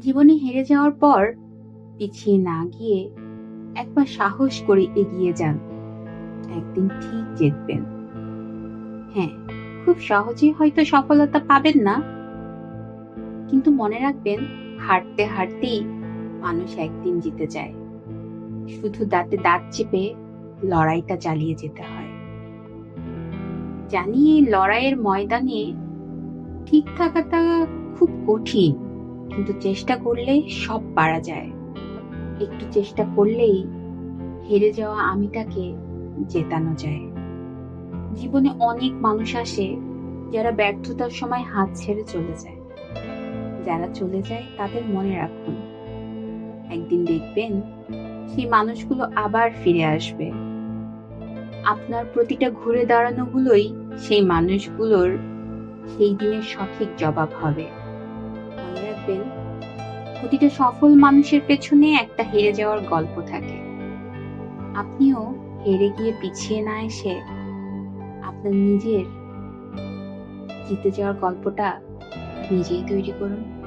জীবনে হেরে যাওয়ার পর পিছিয়ে না গিয়ে একবার সাহস করে এগিয়ে যান। একদিন ঠিক জিতবেন। হ্যাঁ খুব সহজেই হয়তো সফলতা পাবেন না। কিন্তু মনে রাখবেন হাঁটতে হাঁটতেই মানুষ একদিন জিতে যায়। শুধু দাঁতে দাঁত চেপে লড়াইটা চালিয়ে যেতে হয়। জানি লড়াইয়ের ময়দানে ঠিক থাকাটা খুব কঠিন। কিন্তু চেষ্টা করলে সব পারা যায়। একটু চেষ্টা করলেই হেরে যাওয়া আমিটাকে জেতানো যায়। জীবনে অনেক মানুষ আসে যারা ব্যর্থতার সময় হাত ছেড়ে চলে যায়। যারা চলে যায় তাদের মনে রাখুন। একদিন দেখবেন সেই মানুষগুলো আবার ফিরে আসবে। আপনার প্রতিটা ঘুরে দাঁড়ানোগুলোই সেই মানুষগুলোর সেই দিনের সঠিক জবাব হবে। রাখবেন প্রতিটা সফল মানুষের পেছনে একটা হেরে যাওয়ার গল্প থাকে। আপনিও হেরে গিয়ে পিছিয়ে না এসে আপনার নিজের জিতে যাওয়ার গল্পটা নিজেই তৈরি করুন।